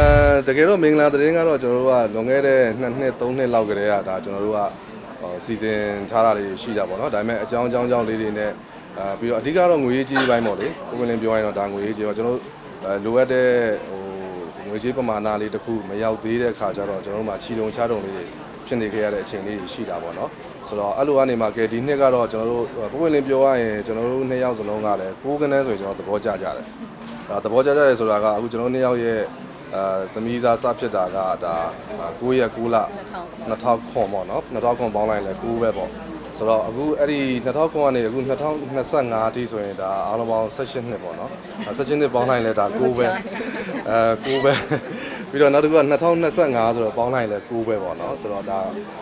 အဲတကယ်တော့မင်္ဂလာသတင်းကတော့ကျွန်တော်တို့ကလွန်ခဲ့တဲ့2နှစ်3နှစ်လောက်ကတည်းကဒါကျွန်တော်တို့ကဟိုစီစဉ်ထားတာလေးရှိတာပေါ့နော်ဒါပေမဲ့အကြောင်းအကြောင်းအကြောင်းလေးတွေနဲ့အဲပြီးတော့အဓိကတော့ငွေရေးကြေးပိုင်းပေါ့လေကိုယ်ကလည်းပြောရင်တော့ဒါငွေရေးကြေးတော့ကျွန်တော်တို့အဲလိုအပ်တဲ့ဟိုငွေကြေးပမာဏလေးတစ်ခုမရောက်သေးတဲ့ခါကျတော့ကျွန်တော်တို့မှာချီတုံချတုံလေးတွေဖြစ်နေခဲ့ရတဲ့အချိန်လေးတွေရှိတာပေါ့နော်ဆိုတော့အဲ့လိုကနေမှကဲဒီနှစ်ကတော့ကျွန်တော်တို့ကိုယ်ကလည်းပြောရရင်ကျွန်တော်တို့နှစ်ယောက်စလုံးကလည်းကိုးကနန်းဆိုရင်ကျွန်တော်သဘောကျကြတယ်ဒါသဘောကျကြရဲဆိုတာကအခုကျွန်တော်နှစ်ယောက်ရဲ့ အဲသမီးစားစဖြစ်တာကဒါ9ရက်9လ2000ခွန်ပေါ့နော်2000ခွန်ပေါင်းလိုက်လဲ9ပဲပေါ့ဆိုတော့အခုအဲ့ဒီ2000ခွန်ကနေအခု2025အထိဆိုရင်ဒါအားလုံးပေါင်း16နှစ်ပေါ့နော်16နှစ်ပေါင်းလိုက်လဲဒါ9ပဲအဲ9ပဲပြီးတော့နောက်တစ်ခုက2025ဆိုတော့ပေါင်းလိုက်လဲ9ပဲပေါ့နော်ဆိုတော့ဒါ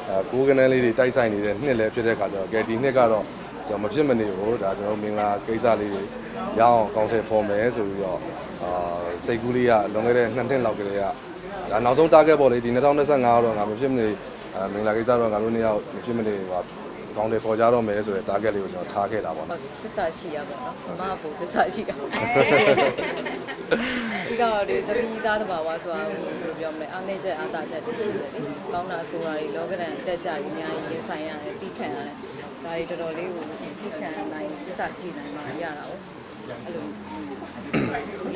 အဲ9ကနန်းလေးတွေတိုက်ဆိုင်နေတဲ့နှစ်လည်းဖြစ်တဲ့ခါကျတော့ကဲဒီနှစ်ကတော့ကျွန်တော်မဖြစ်မနေဘူးဒါကျွန်တော်မင်္ဂလာကိစ္စလေးတွေရအောင်ကောင်းထည့်ဖော်မယ်ဆိုပြီးတော့အာ စိတ်ကူးလေးကလွန်ခဲ့တဲ့နှစ်နှစ်လောက်ကလေးကဒါနောက်ဆုံး target ပေါ့လေဒီ2025တော့ငါမဖြစ်မနေအာမင်္ဂလာကိစ္စတော့ငါတို့နှစ်ယောက်မဖြစ်မနေဟိုကောင်းတယ်ပေါ်ကြတော့မယ်ဆိုတဲ့ target လေးကိုကျွန်တော်ထားခဲ့တာပေါ့နော်သစ္စာရှိရပါတော့။မမကပုံသစ္စာရှိတာ။ဒီကတော့ဒီသမီးသားတဘာဝဆိုတာဟိုဘယ်လိုပြောမလဲအားနေချက်အားသာချက်တွေရှိတယ်လေ။ကောင်းတာဆိုတာတွေလောကဒဏ်တက်ကြတွေအများကြီးရင်ဆိုင်ရတယ်ပြီးခံရတယ်။ဒါတွေတော်တော်လေးကိုပြီးခံနိုင်သစ္စာရှိနိုင်မှရတာ哦။အဲ့လိုဒီလေဟို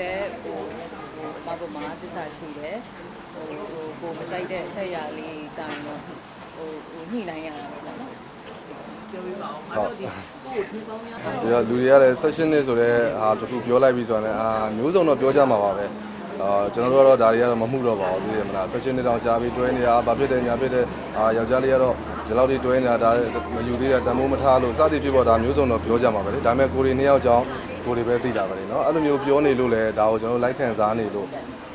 ဟိုမဘမသစ္စာရှိတယ်။ဟိုဟိုကိုမကြိုက်တဲ့အချက်အရာလေးကြာရင်တော့ဟိုဟိုညှိနှိုင်းရတာပေါ့နော်။ဟုတ်ပြီးတော့လူတွေကလည်း session နေဆိုတော့ဟာတခုပြောလိုက်ပြီဆိုတော့လည်းအာမျိုးစုံတော့ပြောကြမှာပါပဲအာကျွန်တော်တို့ကတော့ဒါတွေကတော့မမှုတော့ပါဘူးသိရမလား session နေတော့ကြားပြီးတွဲနေတာဘာဖြစ်တယ်ညာဖြစ်တယ်အာယောက်ျားလေးကတော့ဒီလောက်ထိတွဲနေတာဒါမယူသေးတာတမိုးမထားလို့စသည်ဖြစ်ပေါ်ဒါမျိုးစုံတော့ပြောကြမှာပဲလေဒါပေမဲ့ကိုယ်တွေနှစ်ယောက်ကြောင်း ကိုယ်တွေပဲသိတာပဲလေနော်အဲ့လိုမျိုးပြောနေလို့လည်းဒါကိုကျွန်တော်လိုက်ခံစားနေလို့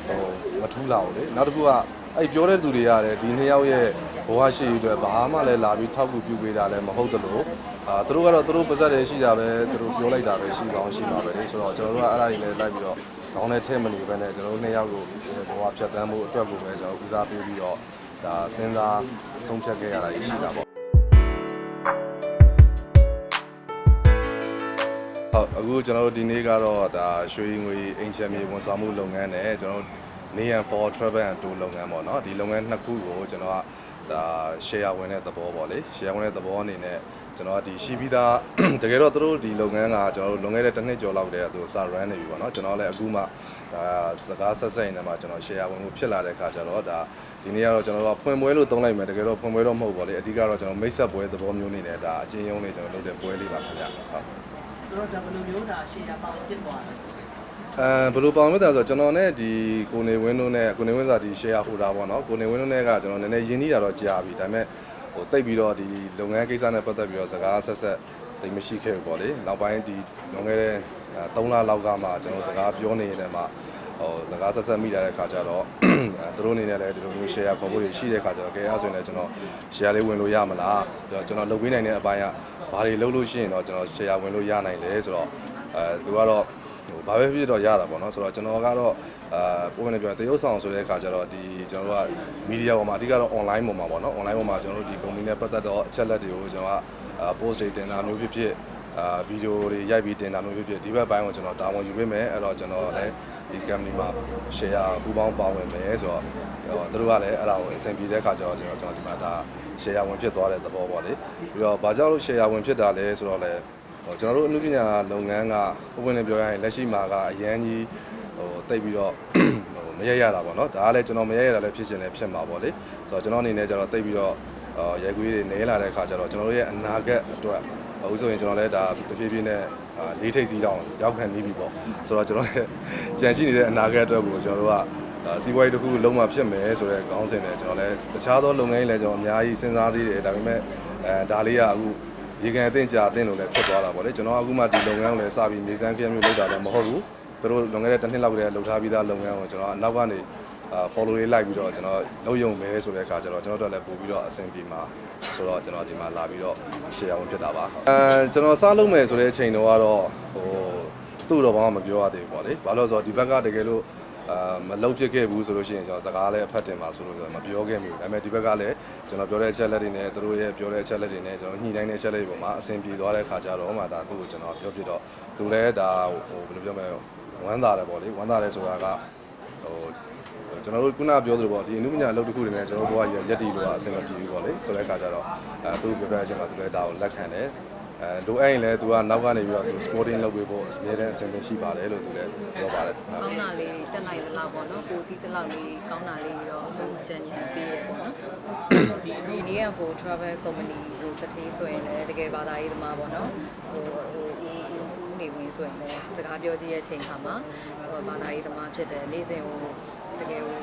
ဟိုမထူးလာဘူးလေနောက်တစ်ခုကအဲ့ပြောတဲ့သူတွေရတယ်ဒီနှစ်ယောက်ရဲ့ဘဝရှိရေးအတွက်ဘာမှလည်းလာပြီးထောက်ကူပြုပေးတာလည်းမဟုတ်သလိုအာသူတို့ကတော့သူတို့ပါဇက်တွေရှိတာပဲသူတို့ပြောလိုက်တာပဲရှိကောင်းရှိမှာပဲလေဆိုတော့ကျွန်တော်တို့ကအဲ့ဒါတွေလည်းလိုက်ပြီးတော့ခေါင်းနဲ့ထဲမနေပဲနဲ့ကျွန်တော်တို့နှစ်ယောက်ကိုဘဝဖြတ်သန်းမှုအတွက်ကိုပဲကျွန်တော်ဦးစားပေးပြီးတော့ဒါစဉ်းစားဆုံးဖြတ်ခဲ့ရတာရှိတာပေါ့ ဟုတ်အခုကျွန်တော်တို့ဒီနေ့ကတော့ဒါရွှေငွေအင်ချမ်းမြေဝန်ဆောင်မှုလုပ်ငန်းနဲ့ကျွန်တော်တို့ Neon for Travel and Tour လုပ်ငန်းပေါ့နော်ဒီလုပ်ငန်းနှစ်ခုကိုကျွန်တော်ကဒါ share ဝင်တဲ့သဘောပေါ့လေ share ဝင်တဲ့သဘောအနေနဲ့ကျွန်တော်ကဒီရှိပြီးသားတကယ်တော့သူတို့ဒီလုပ်ငန်းကကျွန်တော်တို့လွန်ခဲ့တဲ့တစ်နှစ်ကျော်လောက်တည်းကသူစ run နေပြီပေါ့နော်ကျွန်တော်လည်းအခုမှဒါစကားဆက်ဆက်နေမှာကျွန်တော် share ဝင်မှုဖြစ်လာတဲ့အခါကျတော့ဒါဒီနေ့ကတော့ကျွန်တော်တို့ကဖွင့်ပွဲလို့သုံးလိုက်မယ်တကယ်တော့ဖွင့်ပွဲတော့မဟုတ်ပါလေအဓိကတော့ကျွန်တော်မိတ်ဆက်ပွဲသဘောမျိုးနေနဲ့ဒါအချင်းယုံနေကျွန်တော်လုပ်တဲ့ပွဲလေးပါခင်ဗျဟုတ် ဆိုတော့ဒါဘယ်လိုမျိုးဒါရှေ့ရပေါင်းဖြစ်သွားတယ်အဲဘယ်လိုပေါင်လို့တာဆိုတော့ကျွန်တော်နဲ့ဒီကိုနေဝင်းတို့နဲ့ကိုနေဝင်းဆိုတာဒီ share holder ပေါ့နော်ကိုနေဝင်းတို့နဲ့ကကျွန်တော်နည်းနည်းရင်းနှီးတာတော့ကြာပြီဒါပေမဲ့ဟိုတိတ်ပြီးတော့ဒီလုပ်ငန်းကိစ္စနဲ့ပတ်သက်ပြီးတော့စကားဆက်ဆက်တိတ်မရှိခဲ့ဘူးပေါ့လေနောက်ပိုင်းဒီလွန်ခဲ့တဲ့3လလောက်ကမှကျွန်တော်စကားပြောနေရင်လည်းမှ ဟိုစကားဆက်ဆက်မိလာတဲ့ခါကျတော့သူတို့အနေနဲ့လည်းဒီလိုမျိုး share ခေါ်ဖို့ရှိတဲ့ခါကျတော့ကဲအားဆိုရင်လည်းကျွန်တော် share လေးဝင်လို့ရမလားပြီးတော့ကျွန်တော်လုပ်ပေးနိုင်တဲ့အပိုင်းကဘာတွေလုပ်လို့ရှိရင်တော့ကျွန်တော် share ဝင်လို့ရနိုင်လဲဆိုတော့အဲသူကတော့ဟိုဘာပဲဖြစ်ဖြစ်တော့ရတာပေါ့နော်ဆိုတော့ကျွန်တော်ကတော့အာပုံမှန်ပြောတရုပ်ဆောင်ဆိုတဲ့အခါကျတော့ဒီကျွန်တော်တို့ကမီဒီယာပေါ်မှာအဓိကတော့ online ပေါ်မှာပေါ့နော် online ပေါ်မှာကျွန်တော်တို့ဒီ company နဲ့ပတ်သက်တော့အချက်လက်တွေကိုကျွန်တော်ကအာ post တွေတင်တာမျိုးဖြစ်ဖြစ် အာဗီဒီယိုတွေရိုက်ပြီးတင်တာမျိုးဖြစ်ဖြစ်ဒီဘက်ပိုင်းကိုကျွန်တော်တာဝန်ယူပေးမယ်အဲ့တော့ကျွန်တော်လည်းဒီ company မှာ share ပူပေါင်းပါဝင်မယ်ဆိုတော့ဟိုသူတို့ကလည်းအဲ့ဒါကိုအဆင်ပြေတဲ့အခါကျတော့ကျွန်တော်ကျွန်တော်ဒီမှာဒါ share ဝင်ဖြစ်သွားတဲ့သဘောပေါ့လေပြီးတော့ဘာကြောင့်လို့ share ဝင်ဖြစ်တာလဲဆိုတော့လည်းဟိုကျွန်တော်တို့အမှုပညာလုပ်ငန်းကပုံပွင့်လည်းပြောရရင်လက်ရှိမှာကအရန်ကြီးဟိုတိတ်ပြီးတော့ဟိုမရရတာပေါ့နော်ဒါကလည်းကျွန်တော်မရရတာလည်းဖြစ်ရှင်လည်းဖြစ်မှာပေါ့လေဆိုတော့ကျွန်တော်အနေနဲ့ကျတော့တိတ်ပြီးတော့အာရဲကွေးတွေနဲလာတဲ့အခါကျတော့ကျွန်တော်တို့ရဲ့အနာဂတ်အတွက် ဥဆိုရင်ကျွန်တော်လည်းဒါတဖြည်းဖြည်းနဲ့အာလေးထိပ်စီးကြောင်းရောက်ခံနေပြီပေါ့ဆိုတော့ကျွန်တော်ရဲ့ကြံရှိနေတဲ့အနာဂတ်အတွက်ကိုကျွန်တော်တို့ကဒါစီးပွားရေးတစ်ခုလုံးဝဖြစ်မယ်ဆိုတဲ့ခေါင်းစဉ်နဲ့ကျွန်တော်လည်းတခြားသောလုပ်ငန်းတွေလည်းကျွန်တော်အများကြီးစဉ်းစားသေးတယ်ဒါပေမဲ့အဲဒါလေးကအခုရေကန်အသင့်ကြာအသင့်လို့လည်းဖြစ်သွားတာပေါ့လေကျွန်တော်အခုမှဒီလုပ်ငန်းကိုလည်းစပြီးနေစမ်းပြမျိုးလုပ်တာလည်းမဟုတ်ဘူးသူတို့လွန်ခဲ့တဲ့တစ်နှစ်လောက်ကတည်းကလုပ်ထားပြီးသားလုပ်ငန်းကိုကျွန်တော်အနောက်ကနေအာ follow လေးလိုက်ပြီးတော့ကျွန်တော်လုပ်ရုံပဲဆိုတဲ့အခါကျတော့ကျွန်တော်တို့လည်းပို့ပြီးတော့အဆင်ပြေမှာ ဆိုတော့ကျွန်တော်ဒီမှာလာပြီးတော့ share ဝင်ဖြစ်တာပါအဲကျွန်တော်စလုပ်မယ်ဆိုတဲ့အချိန်တော့ကတော့ဟိုသူ့တော့ဘာမှမပြောရသေးဘူးပေါ့လေဘာလို့လဲဆိုတော့ဒီဘက်ကတကယ်လို့အာမလုတ်ဖြစ်ခဲ့ဘူးဆိုလို့ရှိရင်ကျွန်တော်စကားလည်းအဖတ်တင်ပါဆိုလို့မပြောခဲ့မိဘူးဒါပေမဲ့ဒီဘက်ကလည်းကျွန်တော်ပြောတဲ့အချက်လက်တွေနဲ့သူတို့ရဲ့ပြောတဲ့အချက်လက်တွေနဲ့ကျွန်တော်ညှိနှိုင်းတဲ့အချက်လက်တွေပေါ်မှာအဆင်ပြေသွားတဲ့ခါကျတော့မှဒါသူ့ကိုကျွန်တော်ပြောပြတော့သူလည်းဒါဟိုဘယ်လိုပြောမလဲဝမ်းသာတယ်ပေါ့လေဝမ်းသာတယ်ဆိုတာကဟို ကျွန်တော်တို့ခုနပြောသလိုပေါ့ဒီအနုပညာအလုပ်တစ်ခုတွေနဲ့ကျွန်တော်တို့ဘဝကြီးရက်တည်လို့အဆင်မပြေဘူးပေါ့လေဆိုတဲ့အခါကျတော့အဲသူပြပြအချိန်မှာသူလည်းဒါကိုလက်ခံတယ်အဲလိုအဲ့ရင်လည်းသူကနောက်ကနေပြီးတော့သူ sporting လုပ်ပေးဖို့အများနဲ့အဆင်သင့်ရှိပါတယ်လို့သူလည်းပြောပါတယ်ဟုတ်ကောင်းတာလေးတွေတက်နိုင်သလောက်ပေါ့နော်ကိုတီးသလောက်လေးကောင်းတာလေးတွေတော့ဘုံကြံညံပေးရပေါ့နော်ဒီ Neon for Travel Company ကိုတတိဆိုရင်လည်းတကယ်ဘာသာရေးသမားပေါ့နော်ဟိုဟိုဦးနေဝင်ဆိုရင်လည်းစကားပြောကြည့်ရဲ့အချိန်ခါမှာဟိုဘာသာရေးသမားဖြစ်တယ်နေ့စဉ်ဟို တကယ်ဟို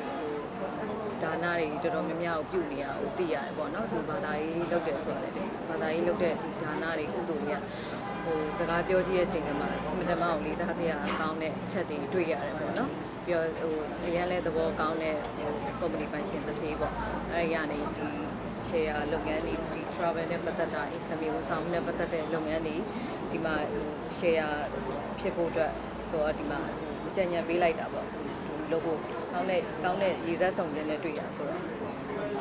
ဒါနတွေတော်တော်များများကိုပြုနေရကိုသိရတယ်ပေါ့နော်ဒီဘာသာရေးလုပ်တယ်ဆိုရတယ်ဘာသာရေးလုပ်တဲ့ဒီဒါနတွေကုသိုလ်တွေကဟိုစကားပြောကြည့်ရဲ့အချိန်ကမှမတမအောင်လေးစားစရာကောင်းတဲ့အချက်တွေတွေ့ရတယ်ပေါ့နော်ပြီးတော့ဟိုအရင်လဲသဘောကောင်းတဲ့ဟို company ပိုင်ရှင်တစ်ထေးပေါ့အဲဒီကနေဒီ share လုပ်ငန်းတွေဒီ travel နဲ့ပတ်သက်တာ interview ဝန်ဆောင်မှုနဲ့ပတ်သက်တဲ့လုပ်ငန်းတွေဒီမှာဟို share ဖြစ်ဖို့အတွက်ဆိုတော့ဒီမှာအကြံဉာဏ်ပေးလိုက်တာပေါ့ လုပ်ဖို့ကောင်းတဲ့ကောင်းတဲ့ရည်စက်ဆောင်ခြင်းနဲ့တွေ့ရဆိုတော့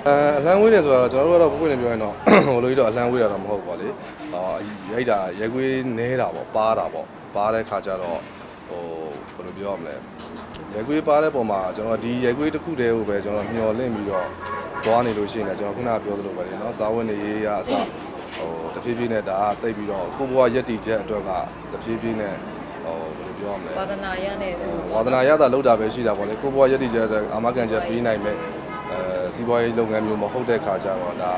အဲအလံဝေးတယ်ဆိုတော့ကျွန်တော်တို့ကတော့ပုံပွင့်နေပြောရင်တော့ဟိုလိုကြီးတော့အလံဝေးတာတော့မဟုတ်ပါလေဟောရိုက်တာရက်ကွေးနဲတာပေါ့ပါတာပေါ့ပါတဲ့ခါကျတော့ဟိုဘယ်လိုပြောရမလဲရက်ကွေးပါတဲ့ပုံမှာကျွန်တော်ဒီရက်ကွေးတစ်ခုတည်းကိုပဲကျွန်တော်မျှော်လင့်ပြီးတော့သွားနေလို့ရှိရင်လည်းကျွန်တော်ခုနကပြောသလိုပဲလေနော်စာဝင်နေရေးရအစဟိုတဖြည်းဖြည်းနဲ့ဒါကတိတ်ပြီးတော့ကိုဘွားရက်တီချက်အတွက်ကတဖြည်းဖြည်းနဲ့ ဟိုဘယ်လိုပြောရမလဲဝါသနာရနဲ့ဟိုဝါသနာရတာလောက်တာပဲရှိတာပေါ့လေကိုဘွားရက်တီချက်အတွက်အာမခံချက်ပေးနိုင်မဲ့အဲစီးပွားရေးလုပ်ငန်းမျိုးမဟုတ်တဲ့ခါကျတော့ဒါ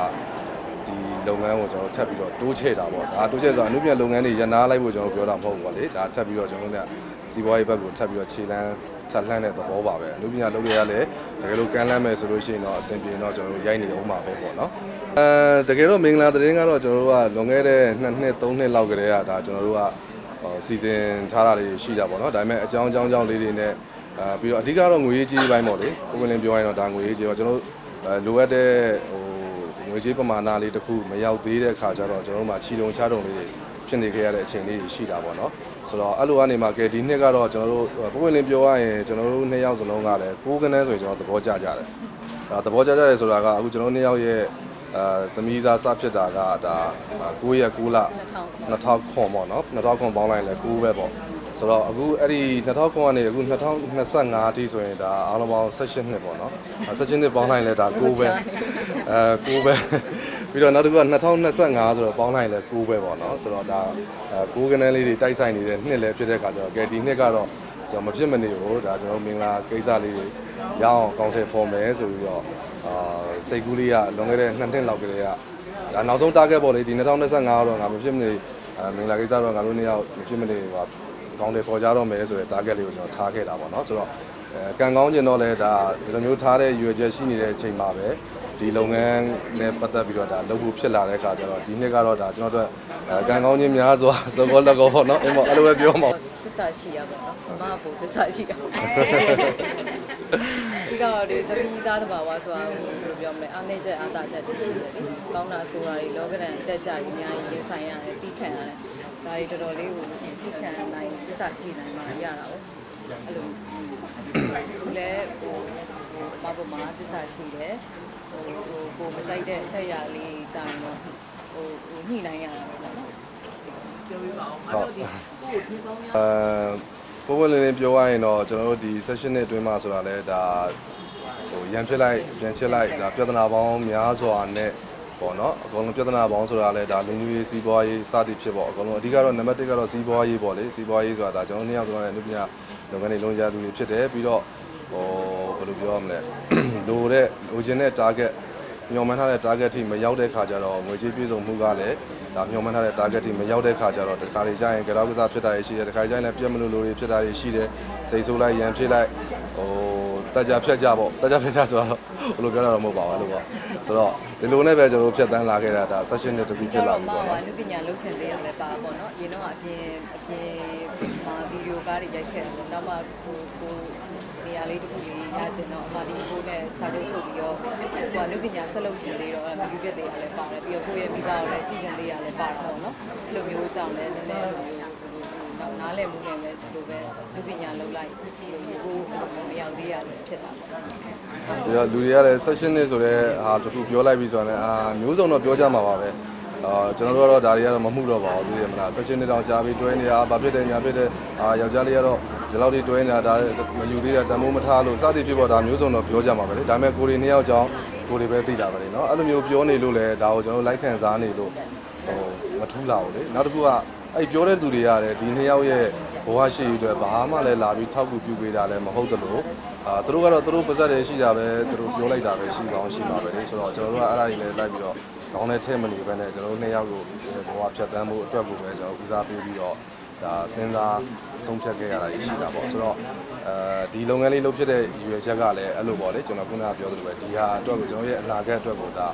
ဒီလုပ်ငန်းကိုကျွန်တော်ထပ်ပြီးတော့တိုးချဲ့တာပေါ့ဒါတိုးချဲ့ဆိုတာအမှုပြန်လုပ်ငန်းတွေရနာလိုက်ဖို့ကျွန်တော်ပြောတာမဟုတ်ဘူးပေါ့လေဒါထပ်ပြီးတော့ကျွန်တော်တို့ကစီးပွားရေးဘက်ကိုထပ်ပြီးတော့ခြေလန်းထပ်လှမ်းတဲ့သဘောပါပဲအမှုပြန်လုပ်ရရလဲတကယ်လို့ကမ်းလှမ်းမယ်ဆိုလို့ရှိရင်တော့အဆင်ပြေတော့ကျွန်တော်တို့ရိုက်နေအောင်ပါပဲပေါ့နော်အဲတကယ်တော့မင်္ဂလာသတင်းကတော့ကျွန်တော်တို့ကလွန်ခဲ့တဲ့2နှစ်3နှစ်လောက်ကတည်းကဒါကျွန်တော်တို့ကဟို စီစဉ်ထားတာတွေရှိတာပေါ့နော်ဒါပေမဲ့အကြောင်းအကြောင်းကြောင့်လေးတွေနဲ့အာပြီးတော့အဓိကတော့ငွေရေးကြေးပိုင်းပေါ့လေကိုယ်ကလည်းပြောရရင်တော့ဒါငွေရေးကြေးတော့ကျွန်တော်တို့အဲလိုအပ်တဲ့ဟိုငွေကြေးပမာဏလေးတစ်ခုမရောက်သေးတဲ့ခါကျတော့ကျွန်တော်တို့မှာချီတုံချတုံလေးတွေဖြစ်နေခဲ့ရတဲ့အချိန်လေးတွေရှိတာပေါ့နော်ဆိုတော့အဲ့လိုကနေမှကဲဒီနှစ်ကတော့ကျွန်တော်တို့ကိုယ်ကလည်းပြောရရင်ကျွန်တော်တို့နှစ်ယောက်စလုံးကလည်းကိုယ်ကနေဆိုရင်ကျွန်တော်သဘောကျကြတယ်အဲသဘောကျကြတယ်ဆိုတာကအခုကျွန်တော်နှစ်ယောက်ရဲ့ အဲသမီးစားစဖြစ်တာကဒါ9ရက်9လ2000 2000ခွန်ပေါ့နော်2000ခွန်ပေါင်းလိုက်လဲ9ပဲပေါ့ဆိုတော့အခုအဲ့ဒီ2000ခွန်ကနေအခု2025အထိဆိုရင်ဒါအားလုံးပေါင်း16နှစ်ပေါ့နော်16နှစ်ပေါင်းလိုက်လဲဒါ9ပဲအဲ9ပဲပြီးတော့နောက်တစ်ခုက2025ဆိုတော့ပေါင်းလိုက်လဲ9ပဲပေါ့နော်ဆိုတော့ဒါအဲ9ကနန်းလေးတွေတိုက်ဆိုင်နေတဲ့နှစ်လည်းဖြစ်တဲ့ခါကျတော့ကဲဒီနှစ်ကတော့ကျွန်တော်မဖြစ်မနေဘူးဒါကျွန်တော်မင်္ဂလာကိစ္စလေးတွေရအောင်အကောင့်ထဲပေါ်မယ်ဆိုပြီးတော့ အာစိတ်ကူးလေးကလွန်ခဲ့တဲ့2နှစ်လောက်ကလေးကဒါနောက်ဆုံး target ပေါ့လေဒီ2025တော့ငါမဖြစ်မနေအဲမင်္ဂလာကိစ္စတော့ငါတို့နှစ်ယောက်မဖြစ်မနေဟိုကောင်းတယ်ပေါ်ကြတော့မယ်ဆိုတဲ့ target လေးကိုကျွန်တော်ထားခဲ့တာပေါ့နော်ဆိုတော့အဲကံကောင်းကျင်တော့လဲဒါဒီလိုမျိုးထားတဲ့ရွယ်ချက်ရှိနေတဲ့အချိန်မှာပဲဒီလုပ်ငန်းနဲ့ပတ်သက်ပြီးတော့ဒါလုပ်ဖို့ဖြစ်လာတဲ့အခါကျတော့ဒီနှစ်ကတော့ဒါကျွန်တော်တို့အဲကံကောင်းခြင်းများစွာစောကောလက်ကောပေါ့နော်အဲ့မအဲ့လိုပဲပြောမှာသစ္စာရှိရပါတော့မမဖို့သစ္စာရှိတာဒီ ကတော့ဒီသမီးစားတဘာဝဆိုတာဟိုဘယ်လိုပြောမလဲအားနေချက်အားသာချက်တွေရှိတယ်လေကောင်းတာဆိုတာတွေလောကဒဏ်တက်ကြတွေအများကြီးရင်ဆိုင်ရတယ်တီးခံရတယ်ဒါတွေတော်တော်လေးကိုတီးခံနိုင်သစ္စာရှိနိုင်မှရတာပေါ့အဲ့လိုဒီလဲဟိုဟိုမဘမသစ္စာရှိတယ်ဟိုဟိုကိုမကြိုက်တဲ့အချက်အရာလေးကြာရင်တော့ဟိုဟိုညှိနိုင်ရတယ်ပေါ့နော်ပြောပြပါအောင်ဘာလို့ဒီကိုဒီပေါင်းများအဲ ပုံမှန်လေးလေးပြောရရင်တော့ကျွန်တော်တို့ဒီ session နဲ့အတွင်းမှာဆိုတာလဲဒါဟိုရန်ဖြစ်လိုက်ပြန်ချစ်လိုက်ဒါပြဿနာပေါင်းများစွာနဲ့ပေါ့နော်အကုန်လုံးပြဿနာပေါင်းဆိုတာလဲဒါလူမျိုးရေးစီးပွားရေးစသည်ဖြစ်ပေါ့အကုန်လုံးအဓိကတော့နံပါတ်1ကတော့စီးပွားရေးပေါ့လေစီးပွားရေးဆိုတာဒါကျွန်တော်တို့နှစ်ယောက်စလုံးရဲ့အနုပညာလုပ်ငန်းတွေလုံးရသူတွေဖြစ်တယ်ပြီးတော့ဟိုဘယ်လိုပြောရမလဲလိုတဲ့လိုချင်တဲ့ target မျှော်မှန်းထားတဲ့ target ထိမရောက်တဲ့ခါကျတော့ငွေကြေးပြည့်စုံမှုကလည်းဒါမျှော်မှန်းထားတဲ့ target ထိမရောက်တဲ့ခါကျတော့တခါလေကြာရင်ကြောက်ကစားဖြစ်တာရှိတယ်တခါကျရင်လည်းပြက်မလို့လိုတွေဖြစ်တာရှိတယ်စိတ်ဆိုးလိုက်ရန်ဖြစ်လိုက်ဟိုတက်ကြဖြတ်ကြပေါ့တက်ကြဖြတ်ကြဆိုတော့ဘယ်လိုပြောတာတော့မဟုတ်ပါဘူးလို့ပေါ့ဆိုတော့ဒီလိုနဲ့ပဲကျွန်တော်တို့ဖြတ်တန်းလာခဲ့တာဒါ session နဲ့တခုဖြစ်လာပြီမပေါ့ပါနော်နုပညာလုပ်ချင်သေးတယ်လည်းပါပေါ့နော်အရင်တော့အပြင်အပြင်မှာဗီဒီယိုကားတွေရိုက်ခဲ့တယ်ပေါ့နောက်မှကိုကိုနေရာလေးတစ်ခုလေး ရချင်တော့အမဒီကိုနဲ့စာချုပ်ချုပ်ပြီးတော့ဟိုကနုပညာဆက်လုပ်ချင်သေးတော့မယူပြတဲ့ရလည်းပါတယ်ပြီးတော့ကိုယ့်ရဲ့မိဘကိုလည်းကြည့်ချင်သေးရလည်းပါတယ်ပေါ့နော်အဲ့လိုမျိုးကြောင့်လည်းနည်းနည်းလိုမျိုးနောက်နားလည်မှုနဲ့ပဲဒီလိုပဲနုပညာလုပ်လိုက်ဒီလိုယူဖို့မရောက်သေးရလည်းဖြစ်တာပေါ့ပြီးတော့လူတွေကလည်း session နဲ့ဆိုတော့ဟာတခုပြောလိုက်ပြီဆိုတော့လည်းအာမျိုးစုံတော့ပြောကြမှာပါပဲအာကျွန်တော်တို့ကတော့ဒါတွေကတော့မမှုတော့ပါဘူးသိရမလား session နဲ့တောင်ကြားပြီးတွဲနေတာဘာဖြစ်တယ်ညာဖြစ်တယ်အာယောက်ျားလေးကတော့ ဒီလောက်ထိတွဲနေတာဒါမယူသေးတာတမိုးမထားလို့စသည်ဖြစ်ပေါ်ဒါမျိုးစုံတော့ပြောကြမှာပဲလေဒါပေမဲ့ကိုရီနှစ်ယောက်ကြောင့်ကိုရီပဲသိတာပဲလေနော်အဲ့လိုမျိုးပြောနေလို့လည်းဒါကိုကျွန်တော်လိုက်ခံစားနေလို့ဟိုမထူးလာဘူးလေနောက်တစ်ခုကအဲ့ပြောတဲ့သူတွေရတယ်ဒီနှစ်ယောက်ရဲ့ဘဝရှိရေးအတွက်ဘာမှလည်းလာပြီးထောက်ကူပြုပေးတာလည်းမဟုတ်သလိုအာသူတို့ကတော့သူတို့ပါဇက်တွေရှိတာပဲသူတို့ပြောလိုက်တာပဲရှိကောင်းရှိမှာပဲလေဆိုတော့ကျွန်တော်တို့ကအဲ့ဒါကြီးလည်းလိုက်ပြီးတော့ကောင်းတဲ့ထဲမနေပဲနဲ့ကျွန်တော်တို့နှစ်ယောက်ကိုဘဝဖြတ်သန်းဖို့အတွက်ကိုပဲကျွန်တော်ဦးစားပေးပြီးတော့ ဒါစဉ်းစားဆုံးဖြတ်ခဲ့ရတာရှိတာပေါ့ဆိုတော့အဲဒီလုပ်ငန်းလေးလုပ်ဖြစ်တဲ့ရည်ရွယ်ချက်ကလည်းအဲ့လိုပေါ့လေကျွန်တော်ခုနကပြောသလိုပဲဒီဟာအတွက်ကိုကျွန်တော်ရဲ့အနာဂတ်အတွက်ကိုဒါ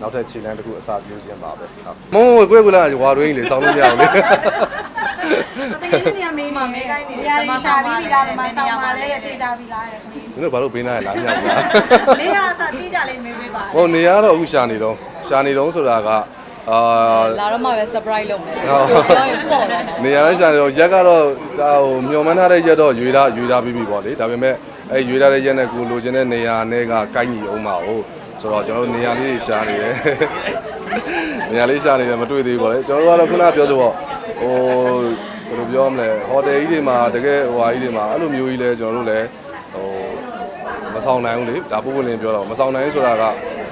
နောက်ထပ်ခြေလှမ်းတစ်ခုအစာပြုခြင်းပါပဲဟုတ်မုံကွယ်ကွယ်လာဝါတွင်းလေစောင်းလို့မရဘူးလေတကယ်ကြီးနေရမေးနေတယ်။နေရာတွေရှာပြီးပြီလားဒီမှာဆောင်းပါလဲတဲ့တေးကြပြီလားတဲ့ခင်ဗျမင်းတို့ဘာလို့ဘေးနားရလားမြောက်လားလေးရစာတိကြလေးမေးပေးပါဟိုနေရတော့အခုရှာနေတော့ရှာနေတော့ဆိုတာက အာလာတော့မှပဲ surprise လုပ်မယ်ဟုတ်ပြောရင်ပေါ့တော့ နေရာတိုင်းရှာနေတော့ရက်ကတော့ဒါဟိုမျောမှန်းထားတဲ့ရက်တော့ရွေတာရွေတာပြီးပြီပေါ့လေဒါပေမဲ့အဲရွေတာတဲ့ရက်နဲ့ကိုလိုချင်တဲ့နေရာနဲ့ကကိုက်ညီအောင်ပါဟုတ်ဆိုတော့ကျွန်တော်တို့နေရာလေးတွေရှာနေတယ်နေရာလေးရှာနေတယ်မတွေ့သေးဘူးပေါ့လေကျွန်တော်တို့ကတော့ခုနပြောသလိုပေါ့ဟိုဘယ်လိုပြောမလဲဟိုတယ်ကြီးတွေမှာတကယ်ဟိုဟာကြီးတွေမှာအဲ့လိုမျိုးကြီးလဲကျွန်တော်တို့လည်းဟိုမဆောင်နိုင်ဘူးလေဒါပုံပုံလင်းပြောတော့မဆောင်နိုင်ဘူးဆိုတာက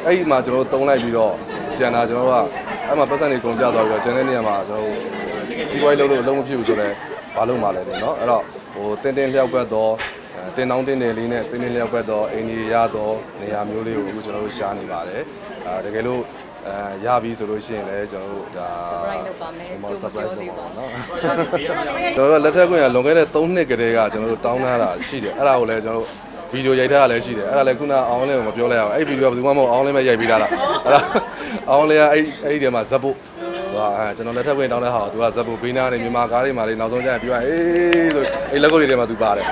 အဲ့ဒီမှာကျွန်တော်တို့တုံးလိုက်ပြီးတော့ကျန်တာကျွန်တော်တို့က အဲ့မှာပတ်စံတွေကုန်ကျသွားပြီးတော့ကျန်တဲ့နေရာမှာကျွန်တော်တို့ စီးပွားရေးလုပ်လို့အလုံးမဖြစ်ဘူးဆိုတော့ဘာလို့မှလဲလေเนาะအဲ့တော့ဟိုတင်းတင်းလျောက်ပတ်တော့အဲတင်းတောင်းတင်းတယ်လေးနဲ့တင်းတင်းလျောက်ပတ်တော့အိန္ဒိယရတော့နေရာမျိုးလေးကိုအခုကျွန်တော်တို့ရှားနေပါတယ်အာတကယ်လို့အဲရပြီဆိုလို့ရှိရင်လည်းကျွန်တော်တို့ဒါ surprise လုပ်ပါမယ်ကြိုးမ surprise ပြောသေး လုပ် ပါ ပါ ဘူး နော်ကျွန်တော်တို့လက်ထက်ကွင်းကလွန်ခဲ့တဲ့3နှစ်ကတည်းကကျွန်တော်တို့တောင်းထားတာရှိတယ်အဲ့ဒါကိုလည်းကျွန်တော်တို့ဗီဒီယိုရိုက်ထားတာလည်းရှိတယ်အဲ့ဒါလည်းခုနအောင်လင်းကိုမပြောလိုက်အောင်အဲ့ဗီဒီယိုကဘယ်သူမှမဟုတ်အောင်လင်းပဲရိုက်ပေးထားတာအဲ့ဒါ အောင်လင်းကအဲ့အဲ့ဒီထဲမှာဇက်ဖို့သူကအဲကျွန်တော်လက်ထက်ဝင်တောင်းတဲ့ဟာကိုသူကဇက်ဖို့ဘေးနားနေမြန်မာကားတွေမှာလေးနောက်ဆုံးကျရင်ပြောရင်အေးဆိုအဲ့လက်ကုပ်တွေထဲမှာသူပါတယ်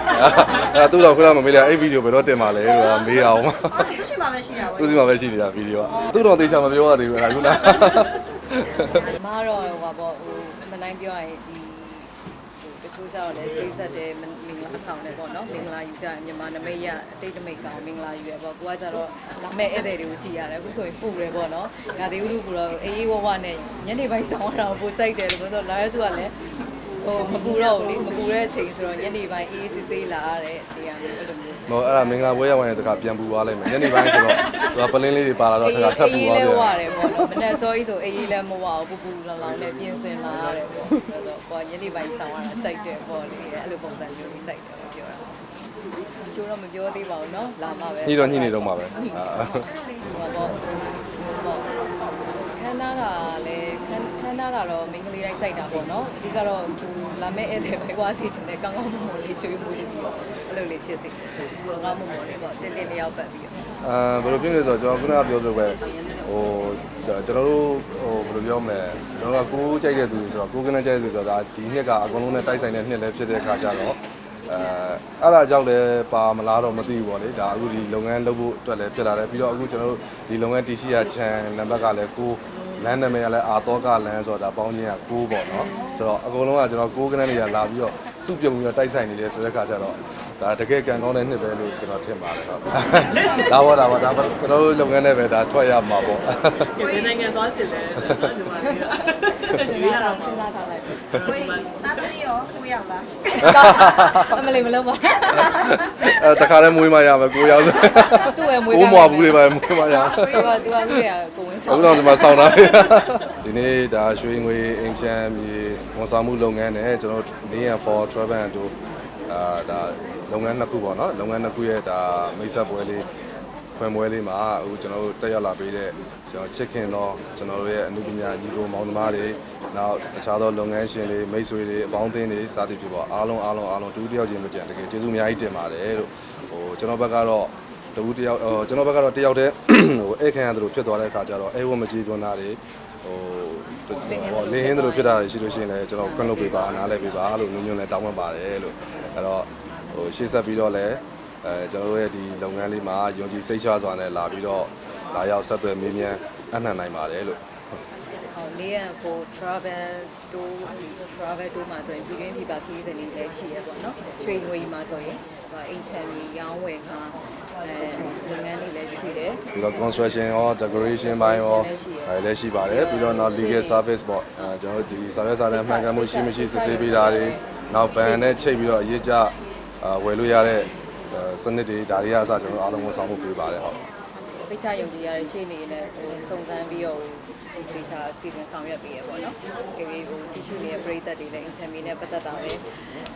အဲ့ဒါသူ့တော့ခုနကမမေးလိုက်အဲ့ဗီဒီယိုဘယ်တော့တင်မှာလဲဆိုတာမေးအောင်ဒီရှိမှပဲရှိတာပဲသူစီမှာပဲရှိနေတာဗီဒီယိုကသူ့တော့သေချာမပြောရသေးဘူးအဲ့ဒါခုနမတော့ဟိုပါပေါ့ဟိုမနိုင်ပြောရရင်ဒီဟိုတချို့ ကြတော့လည်းစိတ်ဆက်တယ်မမင်္ဂလာဆောင်တယ်ပေါ့နော်မင်္ဂလာယူကြရင်မြန်မာနမိတ်ရအတိတ်နမိတ်ကောင်မင်္ဂလာယူရပေါ့ကိုကကြတော့လာမဲ့ဧည့်သည်တွေကိုကြည်ရတယ်အခုဆိုရင်ပူတယ်ပေါ့နော်ညာသေးဥလူပူတော့အေးအေးဝဝနဲ့ညနေပိုင်းဆောင်ရတာကိုပိုစိုက်တယ်လို့ဆိုတော့လာရသူကလည်းဟိုမပူတော့ဘူးလေမပူတဲ့အချိန်ဆိုတော့ညနေပိုင်းအေးအေးဆေးဆေးလာရတဲ့နေရာမျိုးအဲ့လိုမျိုး ဟိုအဲ့ဒါမင်္ဂလာပွဲရောက်ရင်တခါပြန်ပူသွားလိုက်မယ်ညနေပိုင်းဆိုတော့သူကပလင်းလေးတွေပါလာတော့တခါထပ်ပူသွား အေး ပြန် လေးဝရတယ်ပေါ့နော်မနေ့စောကြီးဆိုအေးအေးလည်းမဝဘူးပူပူလောင်လောင်နဲ့ပြင်ဆင်လာရတယ်ပေါ့အဲ့တော့ပေါ့ညနေပိုင်းဆောင်ရတာစိုက်တယ်ပေါ့လေအဲ့လိုပုံစံမျိုးကြီးစိုက်တယ်လို့ပြောတာကျိုးတော့မပြောသေးပါဘူးเนาะလာမှပဲ ညှိတော့ညှိနေတော့မှာပဲအာ ဟိုပါပေါ့ပေါ့ခန်းနာတာလည်းခန်းခန်းနာတာတော့မိန်းကလေးတိုင်းစိုက်တာပေါ့နော်အဓိကတော့သူ လာမဲ့ဧည့်သည်ပဲဝါစီချင်တယ်ကောင်းကောင်းမွန်မွန်လေးချွေးမွေးပြီးတော့အဲ့လိုလေးဖြစ်စေကောင်းကောင်းမွန်မွန်လေးပေါ့တင်းတင်းလေးရောက်ပတ်ပြီးတော့အာဘယ်လိုဖြစ်လဲဆိုတော့ကျွန်တော်ခုနကပြောသလိုပဲဟိုကျွန်တော်တို့ဟိုဘယ်လိုပြောမလဲကျွန်တော်ကကိုးကြိုက်တဲ့သူတွေဆိုတော့ကိုးကနကြိုက်တဲ့သူဆိုတော့ဒါဒီနှစ်ကအကုန်လုံးနဲ့တိုက်ဆိုင်တဲ့နှစ်လည်းဖြစ်တဲ့အခါကျတော့အဲအဲ့ဒါကြောင့်လည်းပါမလားတော့မသိဘူးပေါ့လေဒါအခုဒီလုပ်ငန်းလုပ်ဖို့အတွက်လည်းဖြစ်လာတယ်ပြီးတော့အခုကျွန်တော်တို့ဒီလုပ်ငန်းတရှိရချန်နံပါတ်ကလည်းကို လမ်းနာမည်ကလည်းအာတော့ကလမ်းဆိုတော့ဒါပေါင်းချင်းကကိုပေါ့နော်ဆိုတော့အကုန်လုံးကကျွန်တော်ကိုးကနတွေကလာပြီးတော့ စုပြုံပြီးတော့တိုက်ဆိုင်နေတယ်ဆိုတဲ့အခါကျတော့ဒါတကယ်ကံကောင်းတဲ့နှစ်ပဲလို့ကျွန်တော်ထင်ပါတယ်ဟုတ်ဒါပေါ့ဒါပေါ့ဒါပေါ့ကျွန်တော်တို့လုပ်ငန်းနဲ့ပဲဒါထွက်ရမှာပေါ့ဒီနိုင်ငံသွားချင်တယ်ဒီမှာလေးစဉ်းစားတာစဉ်းစားထားလိုက်ပြီဝေးတာသမီးရောကိုရောက်လားအမလေးမလုံးပါအဲတခါတည်းမွေးမရမယ်ကိုရောက်ဆိုသူ့ရဲ့မွေးကိုမွားဘူးလေးပဲမွေးမရသူကသူကသူ့ရဲ့ကိုဝင်အခုဆောင်တော့ဒီမှာစောင်းတာ ဒီနေ့ဒါရွှေငွေအင်ချမ်းမြေဝန်ဆောင်မှုလုပ်ငန်းနဲ့ကျွန်တော်နေရ for travel and တို့အာဒါလုပ်ငန်းနှစ်ခုပေါ့နော်လုပ်ငန်းနှစ်ခုရဲ့ဒါမိတ်ဆက်ပွဲလေးဖွင့်ပွဲလေးမှာအခုကျွန်တော်တို့တက်ရောက်လာပေးတဲ့ကျွန်တော်ချစ်ခင်တော့ကျွန်တော်တို့ရဲ့အမှုပညာညီကိုမောင်နှမတွေနောက်အခြားသောလုပ်ငန်းရှင်တွေမိတ်ဆွေတွေအပေါင်းအသင်းတွေစသည်ဖြစ်ပေါ့အားလုံးအားလုံးအားလုံးတူတူတယောက်ချင်းမကြံတကယ်ကျေးဇူးအများကြီးတင်ပါတယ်လို့ဟိုကျွန်တော်ဘက်ကတော့တဦးတယောက်ဟိုကျွန်တော်ဘက်ကတော့တယောက်တည်းဟိုဧည့်ခံရတယ်လို့ဖြစ်သွားတဲ့အခါကျတော့အဲဝမကြီးသွန်းတာတွေ ဟိုဟိုလင်းဟင်းတို့ဖြစ်တာတွေရှိလို့ရှိရင်လည်းကျွန်တော်ခွင့်လုပ်ပေးပါနားလဲပေးပါလို့ညွှန်ညွှန်လဲတောင်းပန်ပါတယ်လို့အဲ့တော့ဟိုရှေ့ဆက်ပြီးတော့လည်းအဲကျွန်တော်တို့ရဲ့ဒီလုပ်ငန်းလေးမှာယုံကြည်စိတ်ချစွာနဲ့လာပြီးတော့လာရောက်ဆက်သွယ်မေးမြန်းအနှံ့နိုင်ပါတယ်လို့ ဟိုနေရကို travel tour travel tour မှာဆိုရင်ပြည်တွင်းပြည်ပခရီးစဉ်တွေလည်းရှိရပေါ့နော်ရွှေငွေမှာဆိုရင်ဟိုအိမ်ချမ်းမြေရောင်းဝယ်ခါအဲလုပ်ငန်းတွေလည်းရှိတယ်ပြီးတော့ construction ရော decoration ဘိုင်းရောအဲလည်းရှိပါတယ်ပြီးတော့နောက် legal service ပေါ့အဲကျွန်တော်တို့ဒီ service စာတမ်းမှန်ကန်မှုရှိမရှိစစ်ဆေးပေးတာတွေနောက်ဘန်နဲ့ချိတ်ပြီးတော့အရေးကြအာဝယ်လို့ရတဲ့စနစ်တွေဒါတွေကအစကျွန်တော်အားလုံးဝန်ဆောင်မှုပေးပါတယ်ဟုတ်စိတ်ချယုံကြည်ရတဲ့ရှေ့နေနဲ့ဟိုစုံစမ်းပြီးတော့ ဒေတာစီစဉ်ဆောင်ရွက်ပေးရပေါ့နော်။ကြည့်ဟိုကြည့်ရှုနေတဲ့ပရိသတ်တွေလည်းအင်ချမ်မီနဲ့ပတ်သက်တာပဲ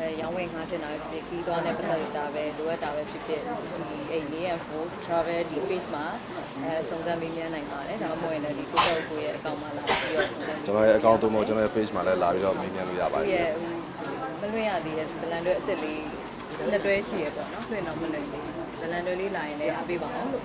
အဲရောင်းဝယ်ငှားချင်တာပဲဖြစ်ဖြစ်ခီးသွားနဲ့ပတ်သက်တာပဲလိုအပ်တာပဲဖြစ်ဖြစ်ဒီအိမ်နေရ for travel ဒီ page မှာအဲစုံစမ်းမေးမြန်းနိုင်ပါတယ်။ဒါမှမဟုတ်ရင်လည်းဒီကိုယ့်ကိုယ့်ရဲ့အကောင့်မှာလာပြီးတော့စုံစမ်းကျွန်တော်ရဲ့ account တို့မို့ကျွန်တော်ရဲ့ page မှာလည်းလာပြီးတော့မေးမြန်းလို့ရပါတသူယ်ရဲ့မလွင့်ရသေးတဲ့ဇလန်တွေအစ်စ်လေးနှစ်တွဲရှိရပေါ့နော်။တွင်တော့မလွင့်သေးဘူး။ဇလန်တွေလေးလာရင်လည်းအားပေးပါအောင်လို့